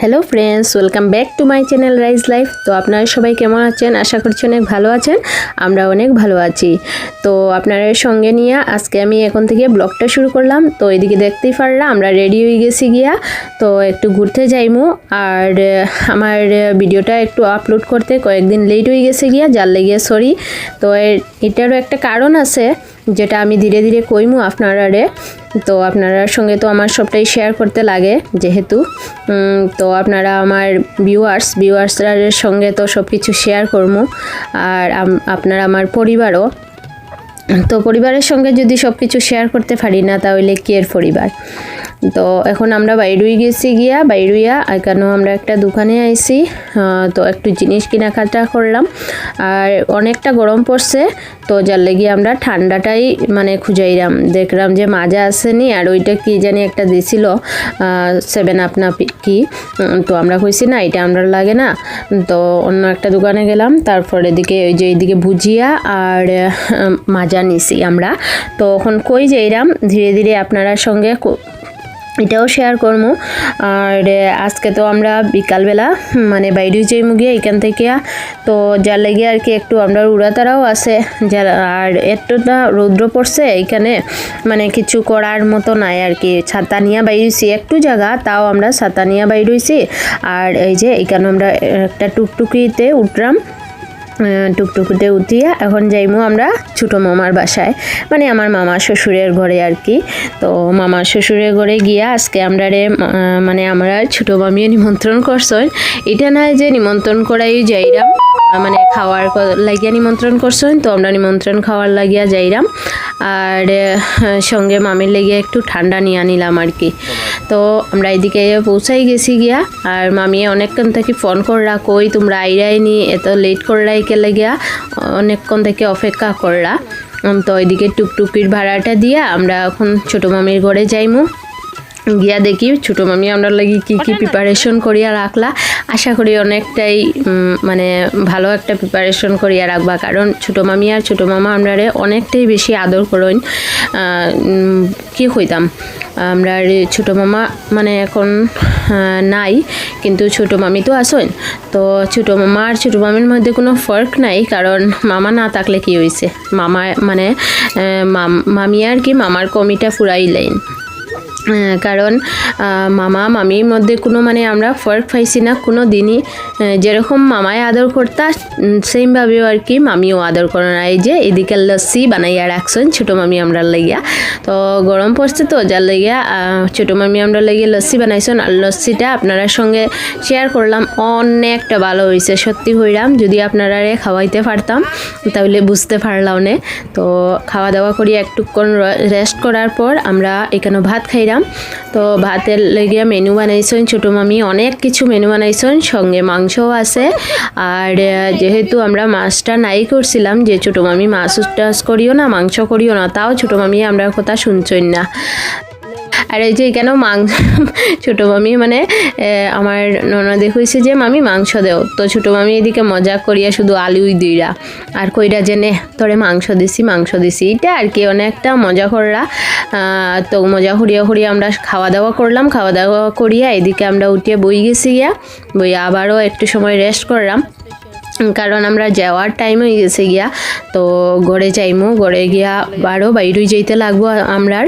Hello friends welcome back to my channel rise life তো আপনারা সবাই কেমন আছেন? আশা করছি অনেক ভালো আছেন আমরা অনেক ভালো আছি। তো আপনাদের সঙ্গে নিয়ে আজকে আমি এখন থেকে ব্লগটা শুরু করলাম। তো এদিকে দেখতেই পারলাম আমরা রেডি হয়ে গেছি গিয়া। তো একটু ঘুরতে যাইমু, আর আমার ভিডিওটা একটু আপলোড করতে কয়েকদিন লেট হয়ে গেছে গিয়া, যার লেগে সরি তো এটারও একটা কারণ আছে যেটা আমি ধীরে ধীরে কইমু আপনারারে। তো আপনারা সঙ্গে তো আমার সবটাই শেয়ার করতে লাগে যেহেতু। তো আপনারা আমার ভিউয়ার্স ভিউয়ার্সের সঙ্গে তো সব কিছু শেয়ার করব আর আপনারা আমার পরিবারও। তো পরিবারের সঙ্গে যদি সব কিছু শেয়ার করতে পারি না, তাহলে কি এর পরিবার? তো এখন আমরা বাইরুই গেছি গিয়া বাইরুইয়া এখানেও আমরা একটা দোকানে আইছি তো একটু জিনিস কেনাকাটা করলাম। আর অনেকটা গরম পড়ছে, তো যার লেগে আমরা ঠান্ডাটাই মানে খুঁজাইলাম। দেখলাম যে মাজা আসেনি, আর ওইটা কি জানি একটা দিছিল সেভেন আপ না কি তো আমরা কইছি, না, এটা আমরা লাগে না। তো অন্য একটা দোকানে গেলাম, তারপর এদিকে ওই যে এইদিকে ভুজিয়া আর মাজা নিছি আমরা। তো এখন কই যাইরাম, ধীরে ধীরে আপনারা সঙ্গে এটাও শেয়ার করব আর আজকে তো আমরা বিকালবেলা মানে বাইরে যাই মুগিয়ে এখান থেকে, তো যার লেগে আর কি একটু আমরা উড়াতারাও আছে। যার, আর এতটা রৌদ্র পড়ছে এখানে মানে কিছু করার মতো নাই আর কি। ছাতা নিয়ে বাইরেছি একটু জায়গা, তাও আমরা ছাতা নিয়ে বাইরেছি। আর এই যে এখানে আমরা একটা টুকটুকিতে উঠলাম। টুকটুকিতে উঠিয়ে এখন যাইমু আমরা ছোট মামার বাসায়। মানে আমার মামা শ্বশুরের ঘরে আর কি। তো মামা শ্বশুরের ঘরে গিয়া আজকে আমরা রে মানে আমরা ছোট মামিয়ে নিমন্ত্রণ করছেন এটা নয় যে নিমন্ত্রণ করাই যাইরাম। মানে খাওয়ার লাগিয়া নিমন্ত্রণ করছেন, তো আমরা নিমন্ত্রণ খাওয়ার লাগিয়া যাইলাম আর সঙ্গে মামির লেগে একটু ঠান্ডা নিয়ে আনিলাম আর কি তো আমরা এদিকে পৌঁছাই গেছি গিয়া, আর মামি অনেকক্ষণ থেকে ফোন করলা কই তোমরা আইরাই নি, এত লেট করলাই কেলে গিয়া অনেকক্ষণ থেকে অপেক্ষা করলা তো এদিকে টুকটুকির ভাড়াটা দিয়া আমরা এখন ছোটো মামির ঘরে যাইমু। গিয়া দেখি ছোটো মামি আমরা লাগি কি কি প্রিপারেশন করিয়া রাখলা? আশা করি অনেকটাই মানে ভালো একটা প্রিপারেশন করিয়া রাখবা। কারণ ছোটো মামি আর ছোটো মামা আমরারে অনেকটাই বেশি আদর উম, কি কইতাম? আমরা ছোটো মামা মানে এখন নাই কিন্তু ছোটো মামি তো আসেন তো ছোটো মামা আর ছোটো মামির মধ্যে কোনো ফার্ক নাই কারণ মামা না থাকলে কি হয়েছে মামা মানে মামি আর কি মামার কমিটা ফুরাইলেন আহ, কারণ মামা, মামির মধ্যে কোনো মানে আমরা ফার্ক পাইছি না, কোনো দিনই যেরকম মামায় আদর করতা সেমভাবেও আর কি মামিও আদর করে না। এই যে, এদিকে লস্যি বানাইয়া রাখছেন ছোটো মামি আমরা লাগিয়া। তো গরম পড়ছে তো, যার লাগিয়া ছোটো মামি আমরা লাগিয়ে লস্যি বানাইছেন। আর লস্যিটা আপনারা সঙ্গে শেয়ার করলাম, অনেকটা ভালো হয়েছে সত্যি হইলাম যদি আপনারা খাওয়াইতে পারতাম, তাহলে বুঝতে পারলাম তো খাওয়া দাওয়া করি একটুক্ষণ রেস্ট করার পর আমরা এখানে ভাত খাইলাম তো ভাতের লেগে মেনু বানাইছেন, ছোটো মামি অনেক কিছু মেনু বানাইছেন, সঙ্গে মাংসও আছে। আর যেহেতু আমরা মাছটা নাই করছিলাম, যে ছোটো মামি মাছ টাছ করিও না, মাংস করিও না, তাও ছোটো মামি আমরা কথা শুনছেন না। আর এই যে কেন মাংস ছোটো মামি মানে আমার ননদে কইছে যে মামি মাংস দেও। তো ছোটো মামি এদিকে মজা করিয়া শুধু আলুই দুইরা। আর কইরা যে, নে, তোরে মাংস দিছি মাংস দিছি। এটা আর কি, অনেকটা মজা করলা। তো মজা করিয়া করিয়া আমরা খাওয়া দাওয়া করলাম। খাওয়া দাওয়া করিয়া এদিকে আমরা উঠিয়ে বই গেছি গিয়া। বই আবারও একটু সময় রেস্ট করলাম। কারণ আমরা যাওয়ার টাইম হয়ে গেছে গিয়া, তো ঘরে যাইমু, ঘরে গিয়া বারো বাইরেই যাইতে লাগবো আমরার।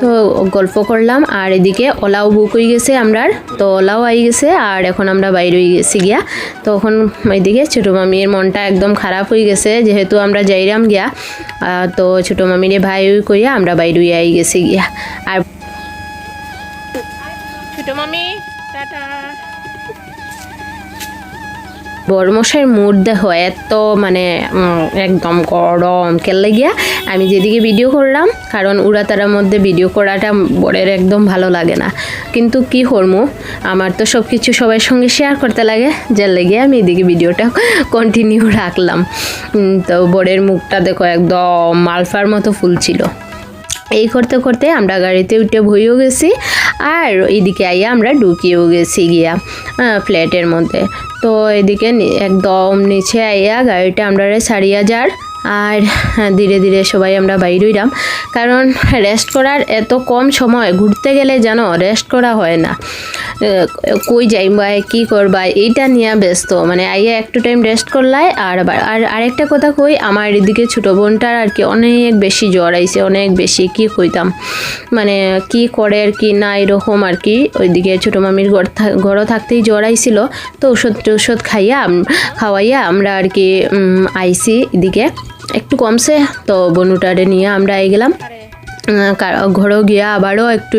তো গল্প করলাম, আর এদিকে ওলাও বুক হয়ে গেছে আমরার, তো ওলাও আই গেছে, আর এখন আমরা বাইরেই গেছি গিয়া। তখন এদিকে ছোটো মামির মনটা একদম খারাপ হয়ে গেছে, যেহেতু আমরা যাইরাম গিয়া তো ছোটো মামিরে ভাই কইয়া আমরা বাইরেই আই গেছি গিয়া। আর ছোটো মামি, টাটা। বড়মশাইয়ের মুড দেখো এত মানে একদম গরম। কেলে গিয়া আমি যেদিকে ভিডিও করলাম, কারণ উড়াতারার মধ্যে ভিডিও করাটা বরের একদম ভালো লাগে না। কিন্তু কি করব আমার তো সব কিছু সবার সঙ্গে শেয়ার করতে লাগে, যার লেগে আমি এদিকে ভিডিওটা কন্টিনিউ রাখলাম। তো বরের মুখটা দেখো একদম মালফার মতো ফুল ছিল এই করতে করতে আমরা গাড়িতে উঠে ভইও গেছি আর এদিকে আইয়া আমরা ঢুকিয়েও গেছি গিয়া ফ্ল্যাটের মধ্যে। তো এদিকে একদম নিচে আইয়া গাড়িটা আমরা ছাড়িয়া যার, আর ধীরে ধীরে সবাই আমরা বাইর হইলাম। কারণ রেস্ট করার এত কম সময় ঘুরতে গেলে যেন রেস্ট করা হয় না। কই যাইবা কি করবা, এইটা নিয়ে ব্যস্ত। মানে আইয়া একটু টাইম রেস্ট করলাই, আর আবার, আর আরেকটা কথা কই, আমার এদিকে ছোটো বোনটার আর কি অনেক বেশি জ্বর আইছে, অনেক বেশি, কি কইতাম? মানে কি করে আর কি না এরকম আর কি, ওইদিকে ছোটো মামির ঘর ঘরও থাকতেই জ্বর আইছিল, তো ওষুধ টষুধ খাইয়া খাওয়াইয়া আমরা আর কি আইছি এদিকে। একটু কমছে, তো বনুটারে নিয়ে আমরা আই গেলাম। ঘরেও গিয়া আবারও একটু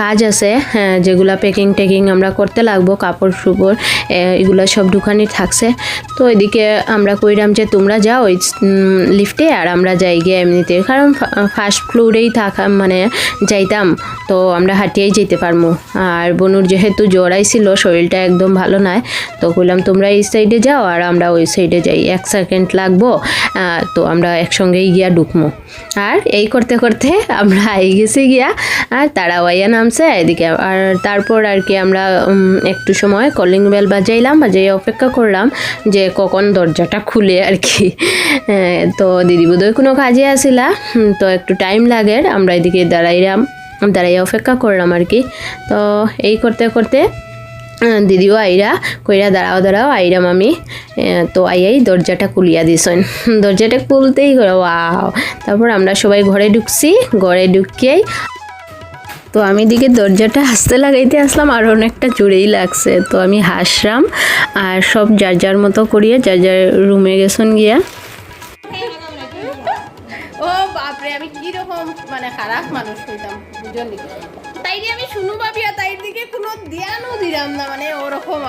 কাজ আছে হ্যাঁ, যেগুলা প্যাকিং টেকিং আমরা করতে লাগবো কাপড় চুপড় এগুলো সব দোকানই থাকছে। তো এদিকে আমরা কইরাম যে তোমরা যাও ওই লিফটে আর আমরা যাই গিয়ে এমনিতে। কারণ ফার্স্ট ফ্লোরেই থাকা মানে যাইতাম তো আমরা হাঁটিয়েই যেতে পারব আর বনুর যেহেতু জ্বর আইছিল শরীরটা একদম ভালো নয় তো কইলাম তোমরা এই সাইডে যাও আর আমরা ওই সাইডে যাই। এক সেকেন্ড লাগবো তো আমরা একসঙ্গেই গিয়া ঢুকমো। আর এই করতে করতে আমরা আই গেছি গিয়া, আর তারা ওয়াইয়া নামছে, এদিকে আর তারপর আর কি আমরা একটু সময় কলিং বেল বাজাইলাম বাজাই অপেক্ষা করলাম যে কখন দরজাটা খুলে আর কি। তো দিদি বোধহয় কোনো কাজে আসিলা তো একটু টাইম লাগে, আমরা এদিকে দাঁড়াইলাম, দাঁড়াইয়া অপেক্ষা করলাম আর কি। তো এই করতে করতে দিদিও আইরা কইরা দাঁড়াও দাঁড়াও আইরাম আমি আহ, তো আইয়াই দরজাটা খুলিয়া দিছেন। দরজাটা খুলতেই ওয়াও। তারপর আমরা সবাই ঘরে ঢুকছি ঘরে ঢুকিয়েই তো আমি দিকে দরজাটা হাসতে লাগাইতে আসলাম আর অনেকটা জোরেই লাগছে। তো আমি হাসলাম আর সব যার যার মতো করিয়ে যার যার রুমে গেছেন গিয়া। ও বাপরে আমি কীরকম মানে খারাপ মানুষ হইতাম তাই দিয়ে আমি শুনু ভাবিয়া তাই দিকে কোনো ধ্যানও দিলাম না মানে ওরকম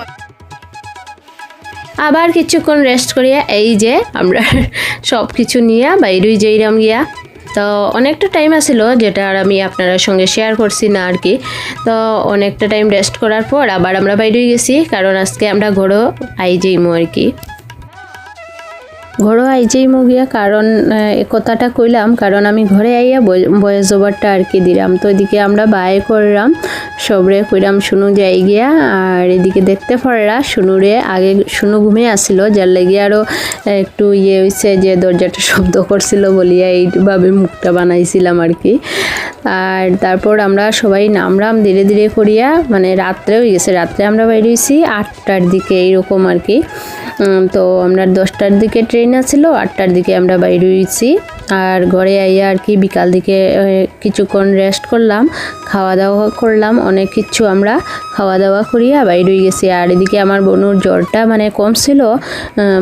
আবার কিছুক্ষণ রেস্ট করিয়া এই যে আমরা সব কিছু নিয়ে বাইরেই যাইরাম গিয়া। তো অনেকটা টাইম আছিল যেটা আর আমি আপনার সঙ্গে শেয়ার করছি না আর কি। তো অনেকটা টাইম রেস্ট করার পর আবার আমরা বাইরেই গেছি, কারণ আজকে আমরা ঘরও আই যাইমু আর কি। ঘরও আইজেই গিয়া কারণ কথাটা কইলাম, কারণ আমি ঘরে আইয়া বয়স ওভারটা আর কি দিলাম। তো এদিকে আমরা বাই করলাম, সবরে কইরাম শুনু যাই গিয়া, আর এদিকে দেখতে পারলা শুনুরে, আগে শুনু ঘুমে আসছিল যার লেগে আরও একটু ইয়ে হয়েছে যে দরজাটা শব্দ করছিল বলিয়া এইভাবে মুখটা বানাইছিলাম আর কি। আর তারপর আমরা সবাই নামরাম ধীরে ধীরে করিয়া মানে রাত্রে হয়ে গেছে, রাত্রে আমরা বাইরে হয়েছি আটটার দিকে, এইরকম আর কি। তো আমরা দশটার দিকে ট্রেন আছিল, আটটার দিকে আমরা বাইরে হয়েছি আর ঘরে আইয়া আর কি বিকাল দিকে কিছুক্ষণ রেস্ট করলাম খাওয়া দাওয়া করলাম, অনেক কিছু আমরা খাওয়া দাওয়া করিয়া বাইরে গেছি। আর এদিকে আমার বোনুর জ্বরটা মানে কমছিল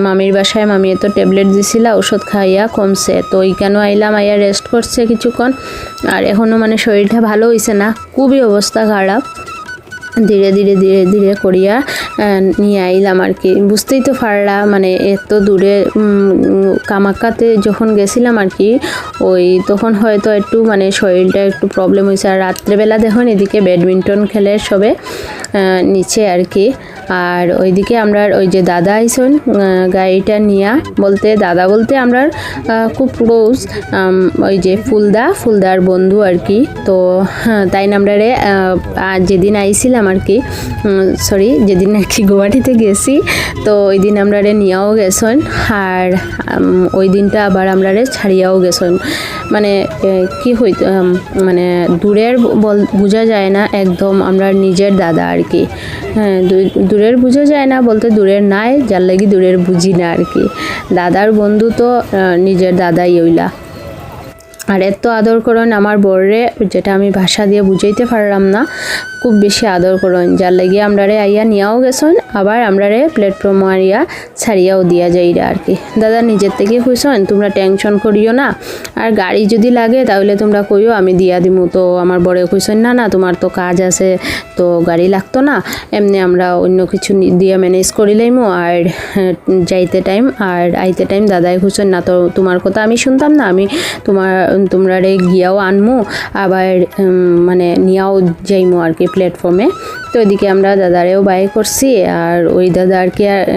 মামির বাসায় মামি তো ট্যাবলেট দিছিল, ওষুধ খাইয়া কমছে। তো ওইখানে আইলাম, আইয়া রেস্ট করছে কিছুক্ষণ। আর এখনও মানে শরীরটা ভালো হয়েছে না, খুবই অবস্থা খারাপ। ধীরে ধীরে ধীরে ধীরে করিয়া নিয়ে আইলাম আর কি। বুঝতেই তো পারলা মানে এত দূরে কামাক্কাতে যখন গেছিলাম আর কি ওই তখন হয়তো একটু মানে শরীরটা একটু প্রবলেম হয়েছে আর রাত্রেবেলা দেখুন এদিকে ব্যাডমিন্টন খেলে সবে নিচে আর কি। আর ওইদিকে আমরা ওই যে দাদা আইসন গাড়িটা নিয়া বলতে দাদা বলতে আমরা খুব ক্লোজ ওই যে ফুলদা ফুলদার বন্ধু আর কি। তো হ্যাঁ, তাই নামটারে যেদিন আইছিলাম আর কি সরি যেদিন আর কি গুয়াহাটিতে গেছি, তো ওই দিন আমরা রে নিয়েও গেছেন আর ওই দিনটা আবার আমরা রে ছাড়িয়াও গেছেন মানে কি হইত মানে দূরের বল, বোঝা যায় না একদম আমরা নিজের দাদা আর কি। হ্যাঁ দূরের বোঝা যায় না বলতে দূরের নাই, যার লাগি দূরের বুঝি না আর কি। দাদার বন্ধু তো নিজের দাদাই ওইলা আর এত আদর করুন আমার বড়রে যেটা আমি ভাষা দিয়ে বুঝাইতে পারলাম না, খুব বেশি আদর করুন। যার লাগি আমরারে আইয়া নিয়াও গেছন আবার আমরারে প্ল্যাটফর্ম আইয়া ছাড়িয়াও দিয়া যাইরা আর কি। দাদা, নিজের থেকে কইসন, তোমরা টেনশন করিও না। আর গাড়ি যদি লাগে তাহলে তোমরা কইও, আমি দিয়া দিমু। তো আমার বড়ে কইসন, না না, তোমার তো কাজ আছে, তো গাড়ি লাগতো না। এমনি আমরা অন্য কিছু দিয়ে ম্যানেজ করিলাইমু আর, যাইতে টাইম আর আইতে টাইম দাদাই খুঁজছেন না, তো তোমার কথা আমি শুনতাম না। আমি তোমার তোমরা রে গিয়াও আনমু আবার মানে নিয়েও যাইমু আর কি প্ল্যাটফর্মে তো ওইদিকে আমরা দাদারেও বাই করছি, আর ওই দাদা আর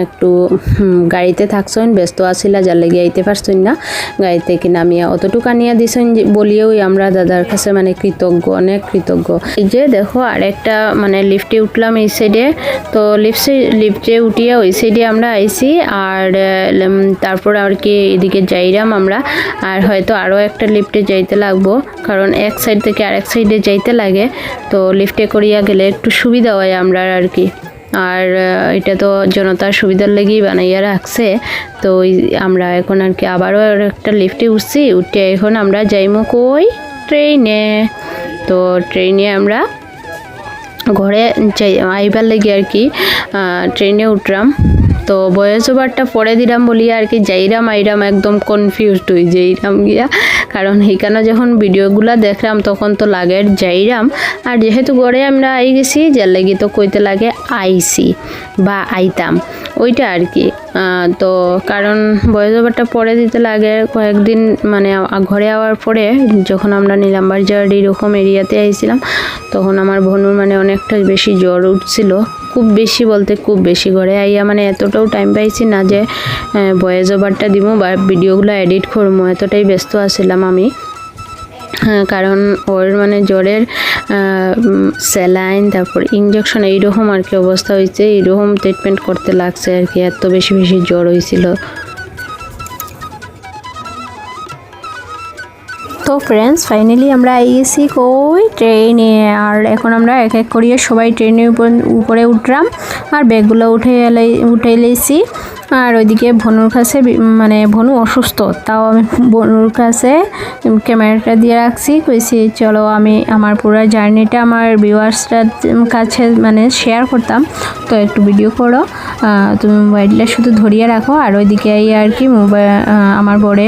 একটু গাড়িতে থাকছেন ব্যস্ত আসিলা যার লেগে আইতে পারছেন না। গাড়ি থেকে নামিয়া অতটুকু আনিয়া দিছেন বলিয়েও আমরা দাদার কাছে মানে কৃতজ্ঞ, অনেক কৃতজ্ঞ। এই যে দেখো, আরেকটা মানে লিফটে উঠলাম এই সাইডে তো লিফটে লিফটে উঠিয়া ওই সাইডে আমরা আইছি, আর তারপর আর কি এদিকে যাইরাম আমরা। আর হয়তো আরও একটা লিফটে যাইতে লাগবো, কারণ এক সাইড থেকে আরেক সাইডে যাইতে লাগে। তো লিফটে করিয়া গেলে একটু সুবিধা হয় আমরা আর কি। আর এটা তো জনতার সুবিধার লেগেই বানাইয়া রাখছে। তো ওই আমরা এখন আর কি আবারও একটা লিফটে উঠছি। উঠে এখন আমরা যাইমো কই? ট্রেনে তো ট্রেনে আমরা ঘরে যাই, আইবার লেগে আর কি ট্রেনে উঠলাম তো বয়স ওভারটা পরে দিলাম বলি আর কি যাইরাম আইরাম একদম কনফিউজড হই যাইরাম গিয়া। কারণ সেইখানে যখন ভিডিওগুলা দেখলাম, তখন তো লাগে যাইরাম। আর যেহেতু ঘরে আমরা আই গেছি, যার লাগি তো কইতে লাগে আইসি বা আইতাম। ওইটা আর কি তো কারণ বয়স ওভারটা পরে দিতে লাগে। কয়েকদিন মানে ঘরে আওয়ার পরে যখন আমরা নীলাম্বারজার এরকম এরিয়াতে আইছিলাম, তখন আমার ভনুর মানে অনেকটা বেশি জ্বর উঠছিল। খুব বেশি বলতে খুব বেশি করে। আইয়া মানে এতটাও টাইম পাইছি না যে ভয়েস ওভারটা দিব বা ভিডিওগুলো এডিট করব এতটাই ব্যস্ত আছিলাম আমি। কারণ ওর মানে জ্বরের স্যালাইন তারপর ইঞ্জেকশন এইরকম আর কি অবস্থা হয়েছে এইরকম ট্রিটমেন্ট করতে লাগছে আর কি। এত বেশি বেশি জ্বর হয়েছিল তো ফ্রেন্ডস ফাইনালি আমরা এসি গেছি কই ট্রেনে আর এখন আমরা এক এক করিয়ে সবাই ট্রেনের উপর, উপরে উঠলাম। আর ব্যাগগুলো উঠে এলাই উঠে এলাইছি আর ওইদিকে ভনুর কাছে মানে ভনু অসুস্থ, তাও আমি ভনুর কাছে ক্যামেরাটা দিয়ে রাখছি, কইছি চলো আমি আমার পুরো জার্নিটা আমার ভিউয়ার্সটার কাছে মানে শেয়ার করতাম, তো একটু ভিডিও করো। তুমি মোবাইলটা শুধু ধরিয়ে রাখো, আর ওইদিকে এই আর কি মোবাইল আমার বড়ে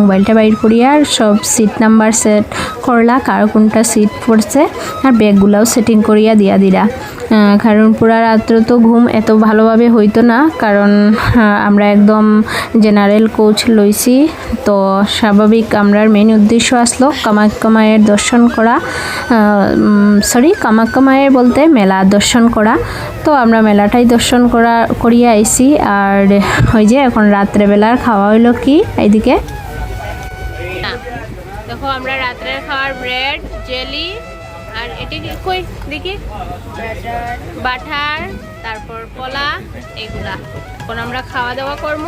মোবাইলটা বাইর করিয়া, আর সব সিট নাম্বার সেট করলা কার কোনটা সিট পড়ছে, আর ব্যাগগুলাও সেটিং করিয়া দিয়া দিলা। কারণ পুরা রাত্র তো ঘুম এত ভালোভাবে হইতো না, কারণ আমরা একদম জেনারেল কোচ লইছি। তো স্বাভাবিক আমরার মেন উদ্দেশ্য আসলো কামাখ্যা মায়ের দর্শন করা সরি কামাখ্যা মায়ের বলতে মেলা দর্শন করা। তো আমরা মেলাটাই দর্শন করা, করিয়া আইছি। আর ওই যে এখন রাত্রেবেলার খাওয়া হইল কি এইদিকে? দেখো, আমরা রাত্রের খাওয়ার ব্রেড জেলি কই? দেখি। বাটার তারপর কলা এগুলা। এখন আমরা খাওয়া দাওয়া করব।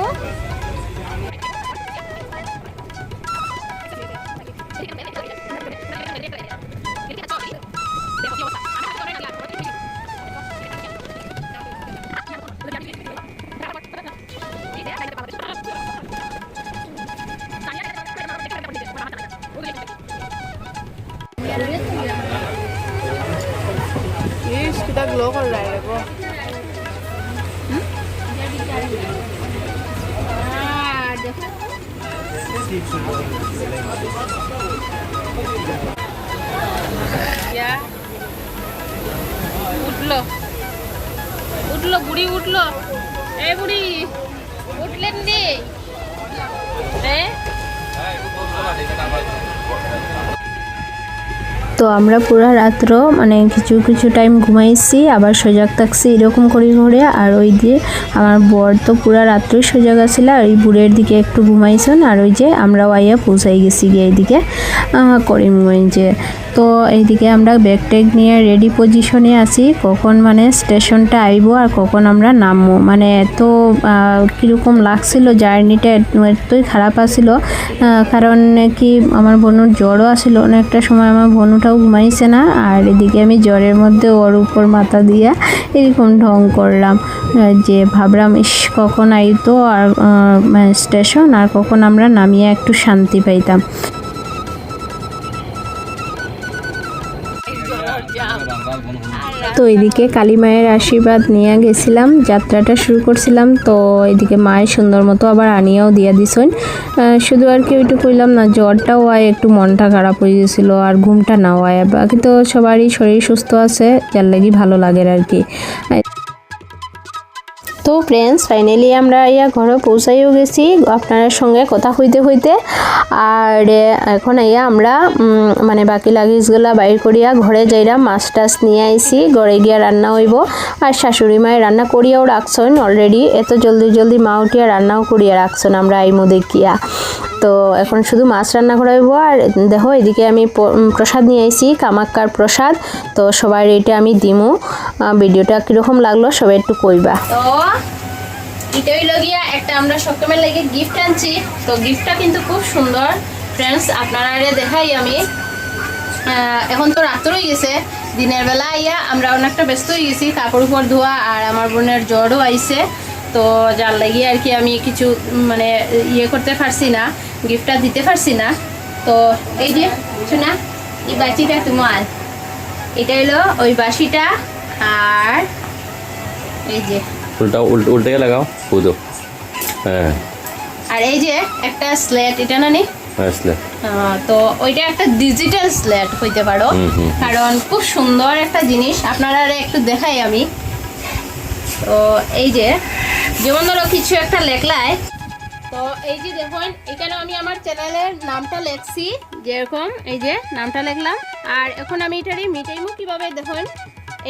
উঠল। উঠল বুড়ি উঠল। এ বুড়ি উঠলেন হ্যাঁ তো আমরা পুরো রাত্র মানে কিছু কিছু টাইম ঘুমাইছি, আবার সজাগ থাকছি এরকম করে করে আর ওই দিয়ে আমার বর তো পুরো রাত্রে সজাগ আছিল, আর ওই বুড়ের দিকে একটু ঘুমাইছেন, আর ওই যে আমরাও আইয়া পৌঁছাই গেছি গিয়ে এইদিকে করিমগঞ্জে। তো এইদিকে আমরা ব্যাগ ট্যাগ নিয়ে রেডি পজিশনে আছি। কখন মানে স্টেশনটা আইব আর কখন আমরা নামবো। মানে এত কীরকম লাগছিল জার্নিটা এতই খারাপ আসছিল কারণ কি আমার বোনুর জ্বরও আসছিল অনেকটা সময় আমার বোনুটাও ঘুমাইছে না। আর এদিকে আমি জ্বরের মধ্যে ওর উপর মাথা দিয়া এরকম ঢং করলাম। যে ভাবলাম, ইস, কখন আইতো আর স্টেশন আর কখন আমরা নামিয়ে একটু শান্তি পাইতাম। তো এদিকে কালী মায়ের আশীর্বাদ নিয়ে গেছিলাম, যাত্রাটা শুরু করছিলাম, তো এদিকে মায়ের সুন্দর মতো আবার আনিয়াও দিয়া দিছেন। শুধু আর কি ওইটু কইলাম না, জ্বরটাও হয় একটু মনটা খারাপ হয়ে গেছিল, আর ঘুমটা না হয় বাকি তো সবারই শরীর সুস্থ আছে, যার লাগি ভালো লাগে আর কি। তো ফ্রেন্ডস ফাইনালি আমরা ইয়া ঘরে পৌঁছাইও গেছি, আপনার সঙ্গে কথা হইতে হইতে। আর এখন ইয়া আমরা মানে বাকি লাগেজগুলা বাইর করিয়া ঘরে যাইরা মাছ টাছ নিয়ে আইছি, ঘরে গিয়া রান্না হইব। আর শাশুড়ি মায়ের রান্না করিয়াও রাখছেন অলরেডি এত জলদি জলদি মা উঠিয়া রান্নাও করিয়া রাখছেন আমরা আইমো দেখিয়া। তো এখন শুধু মাছ রান্না করা হইব আর দেখো, এদিকে আমি প্রসাদ নিয়ে আইছি, কামাক্কার প্রসাদ। তো সবার এটা আমি দিমু। ভিডিওটা কীরকম লাগল সবাই একটু কইবা। তো এটা হইল গিয়া একটা আমরা সকামের লাগে গিফট আনছি। তো গিফটটা কিন্তু খুব সুন্দর। ফ্রেন্ডস আপনারা দেখাই আমি। এখন তো রাত্র গেছে। দিনের বেলা আইয়া আমরা অনেকটা ব্যস্ত হয়ে গেছি। কাপড় উপর ধোয়া আর আমার বোনের জ্বরও আইছে। তো যার লাগিয়ে আর কি আমি কিছু মানে ইয়ে করতে পারছি না গিফটটা দিতে পারছি না। তো এই যে শোনা এই বাসিটা তোমার। এটা হলো ওই বাসিটা আর এই যে। উল্টা উল্টে লাগাও পুদো হ্যাঁ। আর এই যে একটা স্লেট এটা না নি? তো ওইটা একটা ডিজিটাল স্লেট হইতে পারো। কারণ খুব সুন্দর একটা জিনিস। আপনারা একটু দেখাই আমি। তো এই যে, যেমন ধরো কিছু একটা লেখলায়, তো এই যে দেখুন এখানে আমি আমার চ্যানেলের নামটা লেখছি, যেরকম এই যে নামটা লিখলাম, আর এখন আমি এটারই মিটাইমু কীভাবে দেখুন,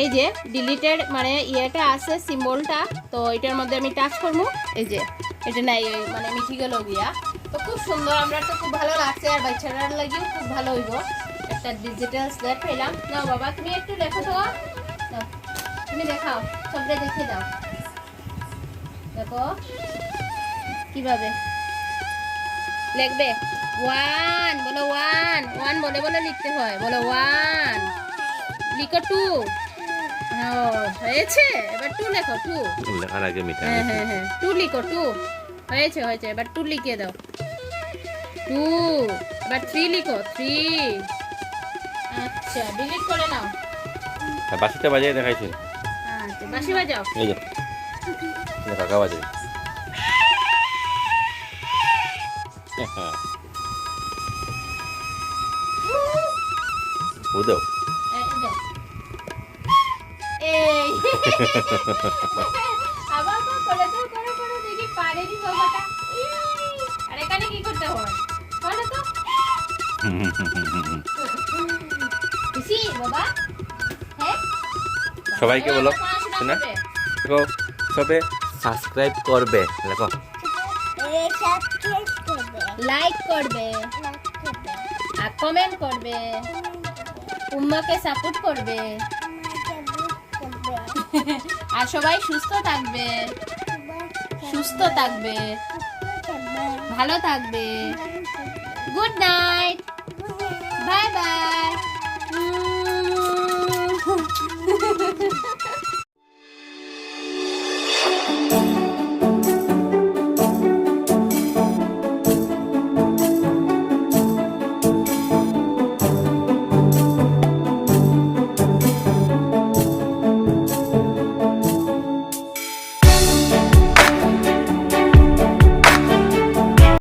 এই যে ডিলিটেড মানে ইয়েটা আছে, সিম্বলটা, তো এটার মধ্যে আমি টাচ করব, এই যে, এটা নাই মানে মিঠি গেল গিয়া। তো খুব সুন্দর, আমরা তো খুব ভালো লাগছে, আর বাচ্চারা লাগেও খুব ভালো হইব। একটা ডিজিটাল স্ল্যাট পেলাম। না বাবা, তুমি একটু লেখো তো। তুমি দেখাও সবটা দেখে দাও। দেখো কীভাবে? লিখবে ওয়ান বলো ওয়ান ওয়ান বলে বলে লিখতে হয় বলো ওয়ান লিখো টু হয়েছে এবার টু লেখো টু লেখার আগে মিঠা হ্যাঁ হ্যাঁ হ্যাঁ টু লিখো টু হয়েছে হয়েছে এবার টু লিখে দাও। টু এবার থ্রি লিখো থ্রি আচ্ছা ডিলিট করে নাও। বাসিটা বাজিয়ে দেখাইছি। বাসি বাজাও এই যে কাকা বাজে পুদো দাও। এই আবার তো করে দাও করে করে দেখি পারেনি বাবাটা। আর এখানে কি করতে হয় বলো তো খুশি বাবা হ্যাঁ সবাইকে বলো যাচ্ছে না? দেখো, সবে সাবস্ক্রাইব করবে, দেখো। লাইক করবে। আর কমেন্ট করবে। উম্মাকে সাপোর্ট করবে। আর সবাই সুস্থ থাকবে। সুস্থ থাকবে। ভালো থাকবে। Good night bye bye